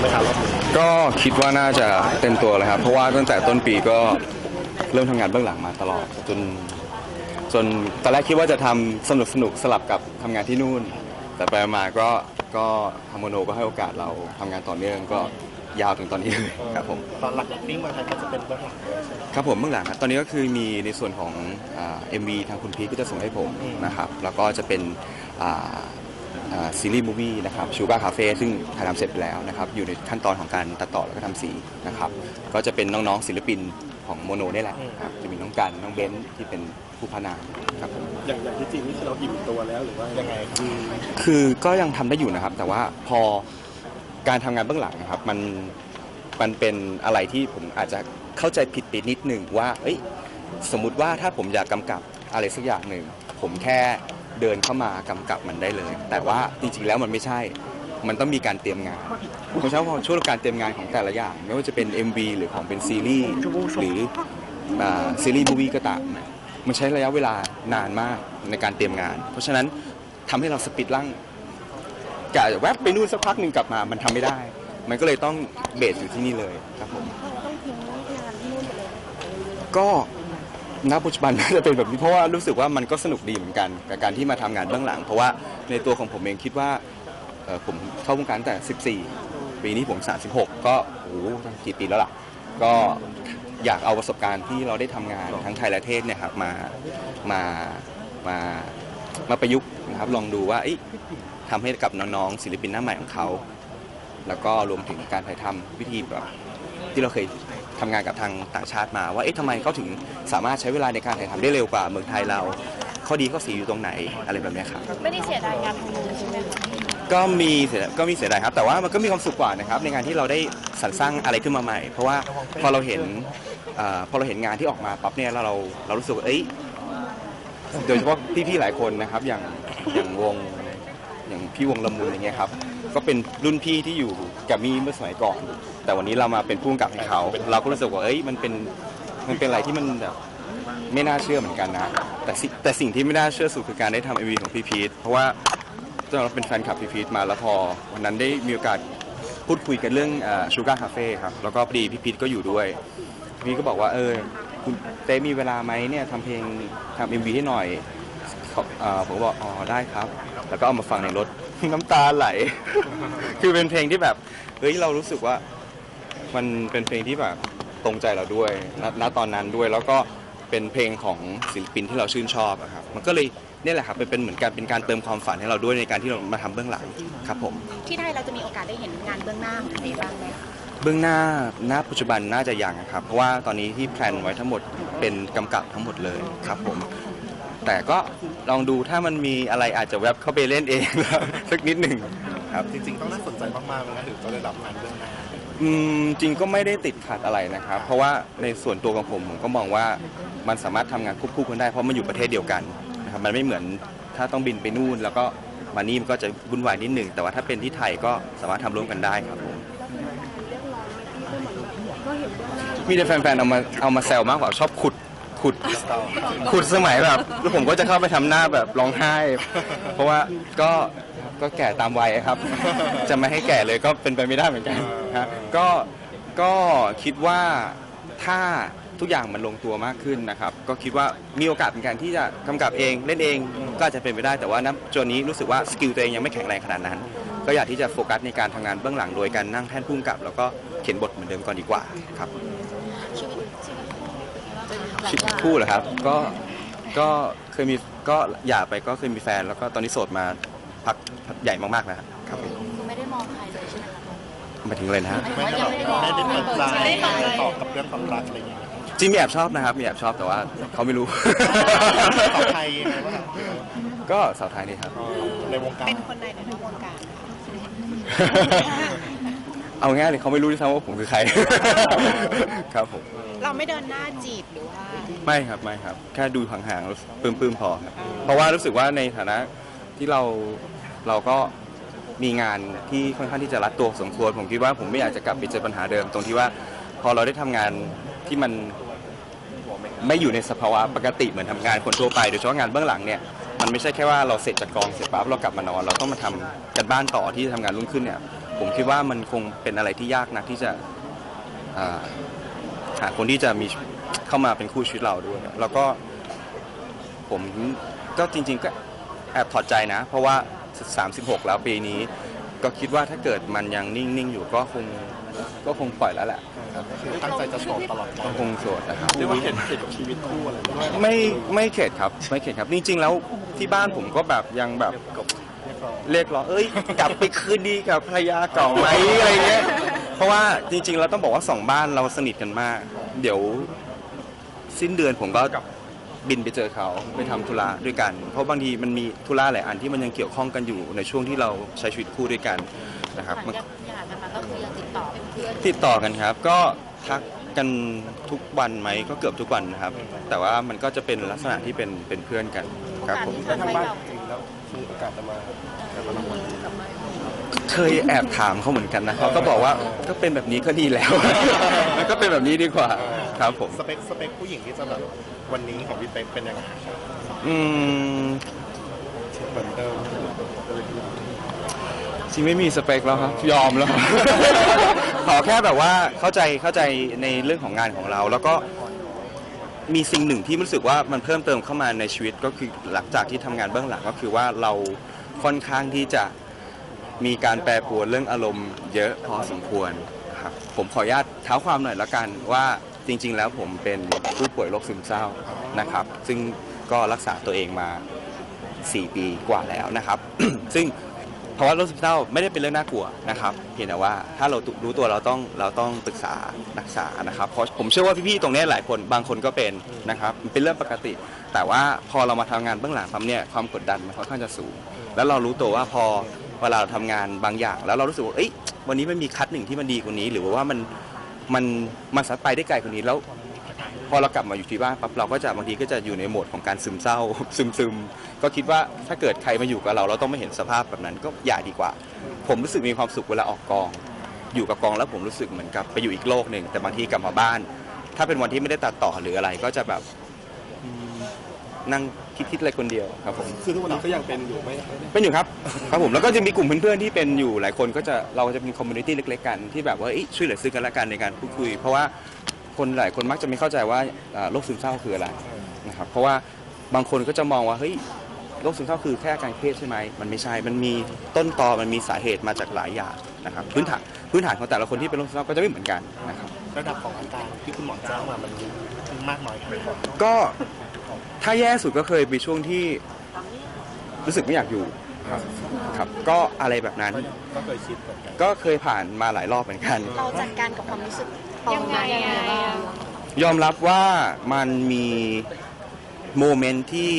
ไหมครับรอบนี้ก็คิดว่าน่าจะเต็มตัวเลยครับ เพราะว่าตั้งแต่ต้นปีก็เริ่มทำงานเบื้องหลังมาตลอด จนจนตอนแรกคิดว่าจะทำสนุกสนุกๆสลับกับทำงานที่นู่น แต่ไปมาก็ก็ทางโมโนก็ให้โอกาสเราทำงานต่อเนื่องก็ยาวถึงตอนนี้เลยครับผม ตอนหลักๆนิ่งมาไทยก็จะเป็นเบื้องหลังด้วยใช่ไหม ครับผมเบื้องหลังครับตอนนี้ก็คือมีในส่วนของเอ็มวีทางคุณพีทก็จะส่งให้ผมอืมนะครับ แล้วก็จะเป็นอ่าอ่า ซีรีส์มูวี่นะครับชูการ์คาเฟ่ซึ่งถ่ายทำเสร็จไปแล้วนะครับ อยู่ในขั้นตอนของการตัดต่อแล้วก็ทำสีนะครับ ก็จะเป็นน้องๆศิลปินของโมโนนี่แหละครับจะมีน้องกันน้องเบนซ์ที่เป็นผู้พานามครับผมอย่างอย่างที่จริงนี่คือเราอิ่มตัวแล้วหรือว่ายังไงครับคือก็ยังทำได้อยู่นะครับ แต่ว่าพอการทำงานเบื้องหลังนะครับมันมันเป็นอะไรที่ผมอาจจะเข้าใจผิดไปนิดหนึ่งว่า เอ้ยสมมุติว่าถ้าผมอยากกำกับอะไรสักอย่างหนึ่งผมแค่ เดินเข้ามากำกับมันได้เลย แต่ว่าจริงๆแล้วมันไม่ใช่ มันต้องมีการเตรียมงานเพราะฉะนั้นพอช่วงการเตรียมงานของแต่ละอย่าง ไม่ว่าจะเป็น MV หรือของเป็นซีรีส์หรืออ่าซีรีส์บูวี่ก็ตามเนี่ยมันใช้ระยะเวลานานมากในการเตรียมงาน เพราะฉะนั้นทำให้เราสปีดร่างกะแวบไปนู่นสักพักหนึ่งกลับมามันทำไม่ได้ มันก็เลยต้องเบสอยู่ที่นี่เลยครับผมต้องทิ้งงานที่นู่นหมดเลยก็ ณปัจจุบันน่าจะเป็นแบบนี้เพราะว่ารู้สึกว่ามันก็สนุกดีเหมือนกันกับการที่มาทำงานเบื้องหลัง เพราะว่าในตัวของผมเองคิดว่าเอ่อผมเข้าวงการตั้งแต่ 14 ปีนี้ผม 36 ก็โอ้โหตั้งกี่ปีแล้วล่ะ ก็อยากเอาประสบการณ์ที่เราได้ทำงานทั้งไทยและเทศเนี่ยครับมามามามาประยุกต์นะครับลองดูว่าเอ้ทำให้กับน้องๆศิลปินหน้าใหม่ของเขา แล้วก็รวมถึงการถ่ายทำวิธีแบบที่เราเคย ทำงานกับทางต่างชาติมา ว่าเอ๊ะทำไมเขาถึงสามารถใช้เวลาในการถ่ายทำได้เร็วกว่าเมืองไทยเราข้อดีข้อเสียอยู่ตรงไหนอะไรแบบเนี้ยครับ ไม่ได้เสียดายงานทำงานใช่ไหมคะก็มีเสียก็มีเสียดายครับ แต่ว่ามันก็มีความสุขกว่านะครับในงานที่เราได้สรรสร้างอะไรขึ้นมาใหม่ เพราะว่าพอเราเห็นเอ่อพอเราเห็นงานที่ออกมาปั๊บเนี่ยแล้วเราเรารู้สึกว่าเอ้ยโดยเฉพาะพี่ๆหลายคนนะครับอย่างอย่างวงอย่างพี่วงละมุนอย่างเงี้ยครับก็เป็นรุ่นพี่ที่อยู่กับมี่เมื่อสมัยก่อน แต่วันนี้เรามาเป็นผู้กำกับให้เขา เราก็รู้สึกว่าเอ้ยมันเป็นมันเป็นอะไรที่มันแบบไม่น่าเชื่อเหมือนกันนะ แต่สิแต่สิ่งที่ไม่น่าเชื่อสุดคือการได้ทำเอ็มวีของพี่พีทเพราะว่าเราเป็นแฟนคลับพี่พีทมาแล้วพอวันนั้นได้มีโอกาสพูดคุยกันเรื่องชูการ์คาเฟ่ครับแล้วก็พอดีพี่พีทก็อยู่ด้วยพี่พีทก็บอกว่าเออคุณเต้มีเวลาไหมเนี่ยทำเพลงทำเอ็มวีให้หน่อยเขาเอ่อผมก็บอกอ๋อได้ครับ แล้วก็เอามาฟังในรถ น้ำตาไหล คือเป็นเพลงที่แบบเฮ้ยเรารู้สึกว่า มันเป็นเพลงที่แบบตรงใจเราด้วยณณตอนนั้นด้วยแล้วก็เป็นเพลงของศิลปินที่เราชื่นชอบอะครับมันก็เลยเนี่ยแหละครับเป็นเป็นเหมือนกันเป็นการเติมความฝันให้เราด้วยในการที่เรามาทำเบื้องหลังครับผม ที่ไทยเราจะมีโอกาสได้เห็นงานเบื้องหน้าของเอบ้างไหมคะเบื้องหน้าหน้าปัจจุบันน่าจะยังครับ เพราะว่าตอนนี้ที่แพลนไว้ทั้งหมดเป็นกำกับทั้งหมดเลยครับผม แต่ก็ลองดูถ้ามันมีอะไรอาจจะแวบเข้าไปเล่นเอง สักนิดหนึ่ง ครับ จริง ๆ ต้องน่าสนใจมากๆเลยนะถึงจะได้รับงานเบื้องหน้าอืมจริงก็ไม่ได้ติดขัดอะไรนะครับ เพราะว่าในส่วนตัวของผมผมก็มองว่ามันสามารถทำงานควบคู่กันได้เพราะมันอยู่ประเทศเดียวกันนะครับมันไม่เหมือนถ้าต้องบินไปนู่น แล้วก็มานี่มันก็จะวุ่นวายนิดหนึ่งแต่ว่าถ้าเป็นที่ไทยก็สามารถทำร่วมกันได้ครับผมมีแต่แฟนๆเอามาเอามาแซวมากกว่าชอบขุดขุด ขุดสมัยแบบแล้วผมก็จะเข้าไปทำหน้าแบบร้องไห้ เพราะว่าก็ ก็แก่ตามวัยครับ จะไม่ให้แก่เลยก็เป็นไปไม่ได้เหมือนกันฮะก็ก็คิดว่าถ้าทุกอย่างมันลงตัวมากขึ้นนะครับ ก็คิดว่ามีโอกาสในการที่จะกำกับเองเล่นเองก็อาจจะเป็นไปได้แต่ว่าณจนนี้รู้สึกว่าสกิลตัวเองยังไม่แข็งแรงขนาดนั้น ก็อยากที่จะโฟกัสในการทำงานเบื้องหลังโดยการนั่งแท่นพุ่งกับ แล้วก็เขียนบทเหมือนเดิมก่อนดีกว่าครับชีวิตชีวิตหลังชีวิตจากคู่เหรอครับก็ก็เคยมีก็หย่าไปก็เคยมีแฟนแล้วก็ตอนนี้โสดมา พักใหญ่มากๆแล้วครับผมคือไม่ได้มองใครเลยใช่ไหมคะหมายถึงอะไรนะฮะ ไม่ได้แบบไม่ได้เปิดใจไม่ได้ตอบกับเรื่องความรักอะไรอย่างเงี้ยจริงมีแอบชอบนะครับมีแอบชอบแต่ว่าเขาไม่รู้ ตอบไทยยังไงบ้างก็สาวไทยนี่ครับ ในวงการเป็นคนในในวงการเอาง่ายเลยเขาไม่รู้ด้วยซ้ำว่าผมคือใคร ครับผม เราไม่เดินหน้าจีบหรือว่า ไม่ครับไม่ครับ แค่ดูห่างๆแล้วปลื้มๆพอครับเพราะว่ารู้สึกว่าในฐานะ ที่เราเราก็มีงานที่ค่อนข้างที่จะรัดตัวสมควรผมคิดว่าผมไม่อยากจะกลับไปเจอปัญหาเดิมตรงที่ว่า พอเราได้ทำงานที่มันไม่อยู่ในสภาวะปกติเหมือนทำงานคนทั่วไปโดยเฉพาะงานเบื้องหลังเนี่ยมันไม่ใช่แค่ว่าเราเสร็จจากกองเสร็จปั๊บเรากลับมานอนเราต้องมาทำกันบ้านต่อที่จะทำงานรุ่งขึ้นเนี่ย ผมคิดว่ามันคงเป็นอะไรที่ยากนะที่จะอ่าหาคนที่จะมีเข้ามาเป็นคู่ชีวิตเราด้วย แล้วก็ ผมก็จริงๆก็ แอบถอดใจนะ เพราะว่า 36 แล้วปีนี้ ก็คิดว่าถ้าเกิดมันยังนิ่งๆอยู่ก็คงก็คงปล่อยแล้วแหละคือตั้งใจจะโสดตลอดก็คงโสดนะครับเรียกว่าเห็นติดชีวิตคู่อะไรด้วยไม่ไม่เข็ดครับไม่เข็ดครับจริงๆแล้วที่บ้านผมก็แบบยังแบบเรียกร้องเรียกร้องเอ้ยกลับไปคืนดีกับภรรยาเก่าไหมอะไรเงี้ยเพราะว่าจริงๆเราต้องบอกว่าสองบ้านเราสนิทกันมาก เดี๋ยวสิ้นเดือนผมก็ บินไปเจอเขาไปทำธุระด้วยกัน เพราะบางทีมันมีธุระหลายอันที่มันยังเกี่ยวข้องกันอยู่ในช่วงที่เราใช้ชีวิตคู่ด้วยกันนะครับหลังจากหย่ากันมาก็คือยังติดต่อเป็นเพื่อนติดต่อกันครับ ก็ทักกันทุกวันไหมก็เกือบทุกวันนะครับ แต่ว่ามันก็จะเป็นลักษณะที่เป็นเป็นเพื่อนกันครับผมโอกาสที่ทำให้เราจริงแล้วมีโอกาสจะมาจะมาลงวันนี้ เคยแอบถามเขาเหมือนกันนะเขาก็บอกว่าก็เป็นแบบนี้ก็ดีแล้ว มันก็เป็นแบบนี้ดีกว่าครับผม สเปคสเปคผู้หญิงที่จะแบบวันนี้ของพี่เป๊กเป็นยังไงอืมเหมือนเดิมจริงไม่มีสเปคแล้วครับ ยอมแล้ว ขอแค่แบบว่าเข้าใจเข้าใจในเรื่องของงานของเรา แล้วก็มีสิ่งหนึ่งที่รู้สึกว่ามันเพิ่มเติมเข้ามาในชีวิตก็คือหลังจากที่ทำงานเบื้องหลังก็คือว่าเราค่อนข้างที่จะ มีการแปรปรวนเรื่องอารมณ์เยอะพอสมควรครับผมขออนุญาตเท้าความหน่อยละกันว่าจริง ๆ แล้วผมเป็นผู้ป่วยโรคซึมเศร้านะครับ ซึ่งก็รักษาตัวเองมา 4 ปีกว่าแล้วนะครับ ซึ่งภาวะโรคซึมเศร้าไม่ได้เป็นเรื่องน่ากลัวนะครับ เพียงแต่ว่าถ้าเรารู้ตัวเราต้องเราต้องปรึกษารักษานะครับ เพราะผมเชื่อว่าพี่ๆตรงนี้หลายคนบางคนก็เป็นนะครับมันเป็นเรื่องปกติ แต่ว่าพอเรามาทำงานเบื้องหลังปั๊บเนี่ยความกดดันมันค่อนข้างจะสูง แล้วเรารู้ตัวว่าพอ เวลาเราทำงานบางอย่าง แล้วเรารู้สึกว่าเอ้ยวันนี้มันมีคัดหนึ่งที่มันดีกว่านี้ หรือว่ามันมันมันสามารถไปได้ไกลกว่านี้แล้ว พอเรากลับมาอยู่ที่บ้านปั๊บเราก็จะบางทีก็จะอยู่ในโหมดของการซึมเศร้า ซึมซึมก็คิดว่าถ้าเกิดใครมาอยู่กับเรา เราต้องไม่เห็นสภาพแบบนั้นก็อย่าดีกว่า ผมรู้สึกมีความสุขเวลาออกกอง อยู่กับกองแล้วผมรู้สึกเหมือนกับไปอยู่อีกโลกหนึ่งแต่บางทีกลับมาบ้าน ถ้าเป็นวันที่ไม่ได้ตัดต่อหรืออะไรก็จะแบบ นั่งคิดๆอะไรคนเดียวครับผม คือทุกวันนี้ก็ยังเป็นอยู่ไหมเป็นอยู่ครับ ครับผมแล้วก็จะมีกลุ่มเพื่อนๆที่เป็นอยู่หลายคนก็จะเราจะเป็นคอมมูนิตี้เล็กๆกันที่แบบว่าเอ้ยช่วยเหลือซึ่งกันและกันในการพูดคุย เพราะว่าคนหลายคนมักจะไม่เข้าใจว่าอ่าโรคซึมเศร้าคืออะไรนะครับเพราะว่าบางคนก็จะมองว่าเฮ้ยโรคซึมเศร้าคือแค่อาการเครียดใช่ไหมมันไม่ใช่มันมีต้นตอมันมีสาเหตุมาจากหลายอย่างนะครับพื้นฐานพื้นฐานของแต่ละคนที่เป็นโรคซึมเศร้าก็จะไม่เหมือนกันนะครับ ระดับของอาการที่คุณหมอแจ้งมามันมากน้อยแค่ไหนก็ ถ้าแย่สุดก็เคยมีช่วงที่รู้สึกไม่อยากอยู่ครับครับ ก็อะไรแบบนั้น ก็เคยคิดเหมือนกันก็เคยผ่านมาหลายรอบเหมือนกัน เราจัดการกับความรู้สึกตอนนั้นยังไงบ้างยอมรับว่ามันมีโมเมนต์ที่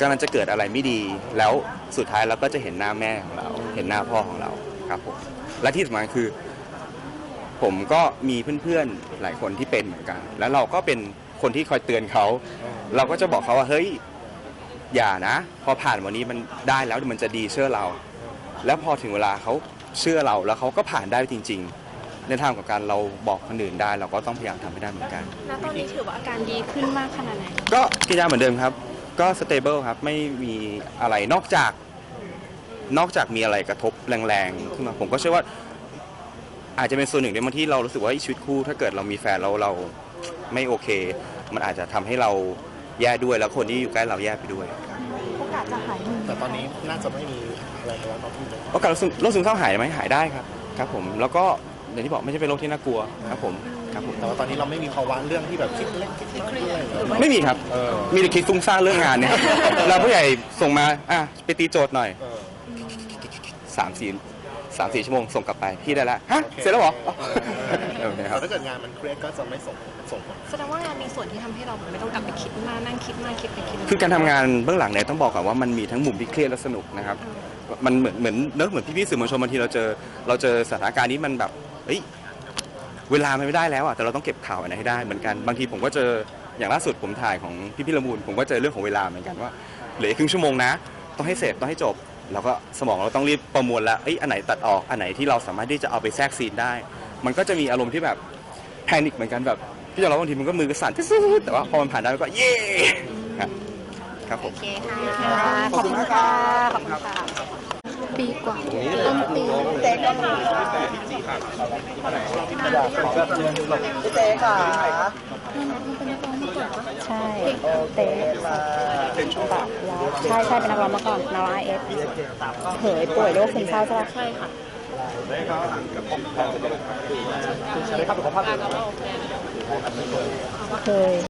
กำลังจะเกิดอะไรไม่ดี แล้วสุดท้ายเราก็จะเห็นหน้าแม่ของเรา เห็นหน้าพ่อของเราครับผมและที่สำคัญคือ ผมก็มีเพื่อนๆหลายคนที่เป็นเหมือนกัน แล้วเราก็เป็น คนที่คอยเตือนเขา เราก็จะบอกเขาว่าเฮ้ยอย่านะ พอผ่านวันนี้มันได้แล้วเดี๋ยวมันจะดีเชื่อเรา แล้วพอถึงเวลาเขาเชื่อเราแล้วเขาก็ผ่านได้จริง ๆ ในทางของการเราบอกคนอื่นได้ เราก็ต้องพยายามทำให้ได้เหมือนกันณตอนนี้ถือว่าอาการดีขึ้นมากขนาดไหน ก็กินยาเหมือนเดิมครับ ก็สเตเบิลครับไม่มีอะไรนอกจาก นอกจากมีอะไรกระทบแรงๆขึ้นมาผมก็เชื่อว่า อาจจะเป็นส่วนหนึ่งในบางที่เรารู้สึกว่าชีวิตคู่ถ้าเกิดเรามีแฟนแล้วเรา ไม่โอเค มันอาจจะทำให้เราแย่ด้วยแล้วคนที่อยู่ใกล้เราแย่ไปด้วยโอกาสจะหายแต่ตอนนี้น่าจะไม่มีอะไรแล้วเนาะพี่เป๊กโอกาสโรคซึมโรคซึมเศร้าหายไหมหายได้ครับครับผมแล้วก็อย่างที่บอกไม่ใช่เป็นโรคที่น่ากลัวครับผมครับผมแต่ว่าตอนนี้เราไม่มีภาวะเรื่องที่แบบคิดเล็กคิดน้อยอะไรอย่างเงี้ยไม่มีครับ เออมีแต่คิดฟุ้งซ่านเรื่องงานเนี่ยเราผู้ใหญ่ส่งมาอะไปตีโจทย์หน่อยเออ สามสี่ สามสี่ชั่วโมงส่งกลับไปพี่ได้แล้วฮะโอเคเสร็จแล้วเหรอโอเคคแต่รับ ถ้าเกิดงานมันเครียดก็จะไม่ส่งส่งผลแสดงว่างานมีส่วนที่ทำให้เราไม่ต้องกลับไปคิดมากนั่งคิดมากคิดไปคิดมคือการทำงานเบื้องหลังเนี่ยต้องบอกก่อนว่ามันมีทั้งมุมที่เครียดและสนุกนะครับ มันเหมือนเหมือนเนอะเหมือนพี่ๆสื่อมวลชนบางทีเราเจอเราเจอสถานการณ์นี้มันแบบเฮ้ยเวลามันไม่ได้แล้วอะแต่เราต้องเก็บข่าวอันไหนให้ได้เหมือนกันบางทีผมก็เจออย่างล่าสุดผมถ่ายของพี่พี่ละมูลผมก็เจอเรื่องของเวลาเหมือนกันว่าเหลืออีกครึ่งชั่วโมงนะ ต้องให้เสร็จต้องให้จบ เราก็สมองเราต้องรีบประมวลแล้วเอ้ยอันไหนตัดออกอันไหนที่เราสามารถที่จะเอาไปแทรกซีนได้ มันก็จะมีอารมณ์ที่แบบแพนิคเหมือนกันแบบพี่จะเราบางทีมันก็มือกระสั่นแต่ว่าพอมันผ่านได้ก็เย่ครับครับผมโอเคค่ะขอบคุณค่ะขอบคุณค่ะ ปีกว่าต้นปีเต้ค่ะพี่เต้ค่ะใช่เตะตับแล้วใช่ใช่เป็นนักร้องมาก่อนนักร้องไอเอฟเผยป่วยโรคซึมเศร้าใช่ปะใช่ค่ะเคย